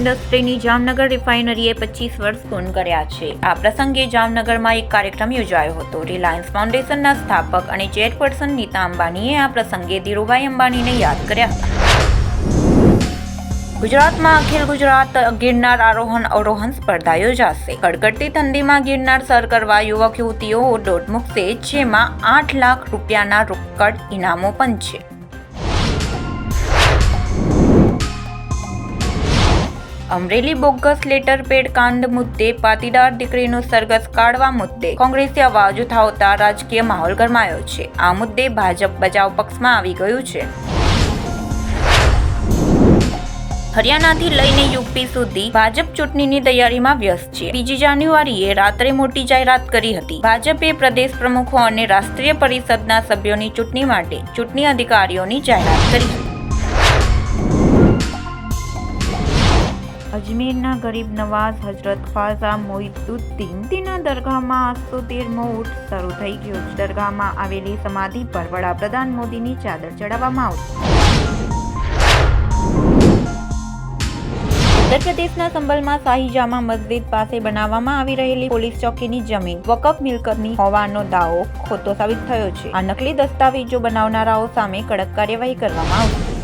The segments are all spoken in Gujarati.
ઇન્ડસ્ટ્રીની જામનગર રિફાઇનરીએ પચીસ વર્ષ પૂર્ણ કર્યા છે. આ પ્રસંગે જામનગરમાં એક કાર્યક્રમ યોજાયો હતો. રિલાયન્સ ફાઉન્ડેશનના સ્થાપક અને ચેરપર્સન નીતા અંબાણીએ આ પ્રસંગે ધીરુભાઈ અંબાણીને યાદ કર્યા ગુજરાતમાં અખિલ ગુજરાત ગિરનાર આરોહણ અવરોહણ સ્પર્ધા યોજાશે. કડકડતી ઠંડીમાં ગિરનાર સર કરવા યુવક યુવતીઓ દોટ મૂકશે, જેમાં આઠ લાખ રૂપિયાના રોકડ ઇનામો પણ છે. અમરેલી બોગસ લેટર પેડ કાંડ મુદ્દે પાટીદાર દીકરીનો સરઘસ કાઢવા મુદ્દે કોંગ્રેસે અવાજ ઉઠાવતા રાજકીય માહોલ ગરમાયો છે. આ મુદ્દે ભાજપ બચાવ પક્ષમાં આવી ગયું છે. હરિયાણાથી લઈને યુપી સુધી ભાજપ ચૂંટણીની તૈયારીમાં વ્યસ્ત છે. બીજી જાન્યુઆરીએ રાત્રે મોટી જાહેરાત કરી હતી. ભાજપે પ્રદેશ પ્રમુખો અને રાષ્ટ્રીય પરિષદના સભ્યોની ચૂંટણી માટે ચૂંટણી અધિકારીઓની જાહેરાત કરી હતી. અજમેરના ગરીબ નવાઝ હજરત ખ્વાજા મોઇદુદ્દીન તેના દરગાહમાં આસો તેરમો ઉઠ શરૂ થઈ ગયો દરગાહમાં આવેલી સમાધિ પર વડાપ્રધાન મોદીની ચાદર ચડાવવામાં આવશે. ઉત્તર પ્રદેશના સંભલમાં શાહીજામા મસ્જિદ પાસે બનાવવામાં આવી રહેલી પોલીસ ચોકીની જમીન વકફ મિલકતની હોવાનો દાવો ખોટો સાબિત થયો છે. આ નકલી દસ્તાવેજો બનાવનારાઓ સામે કડક કાર્યવાહી કરવામાં આવશે.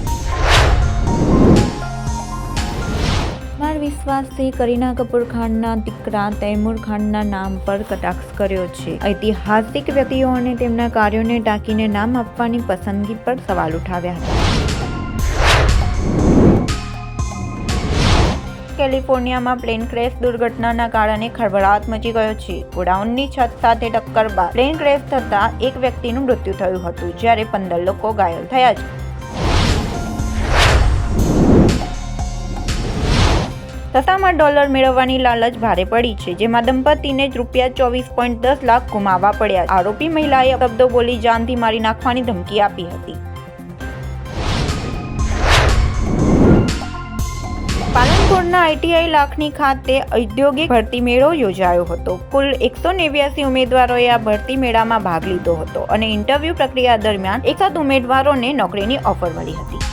માર કરીના કપૂર ખાનના દીકરા તૈમૂર ખાનના નામ પર કટાક્ષ કર્યો છે. ઐતિહાસિક વ્યક્તિઓને તેમના કાર્યોને ટાંકીને નામ આપવાની પસંદગી પર સવાલ ઉઠાવ્યા હતા. કેલિફોર્નિયામાં પ્લેન ક્રેશ દુર્ઘટનાના કારણે ખળભળાટ મચી ગયો છે. ગોડાઉનની છત સાથે ટક્કર બાદ પ્લેન ક્રેશ થતાં એક વ્યક્તિનું મૃત્યુ થયું હતું, જ્યારે પંદર લોકો ઘાયલ થયા છે. સસ્તામાં ડોલર મેળવવાની લાલચ ભારે પડી છે, જેમાં દંપતીને જ રૂપિયા ચોવીસ પોઈન્ટ દસ લાખ ગુમાવવા પડ્યા આરોપી મહિલાએ શબ્દો બોલી જાનથી મારી નાખવાની ધમકી આપી હતી. પાલનપુરના આઈટીઆઈ લાખની ખાતે ઔદ્યોગિક ભરતી મેળો યોજાયો હતો. કુલ એકસો નેવ્યાસી ઉમેદવારોએ આ ભરતી મેળામાં ભાગ લીધો હતો અને ઇન્ટરવ્યૂ પ્રક્રિયા દરમિયાન એકસાથ ઉમેદવારોને નોકરીની ઓફર મળી હતી.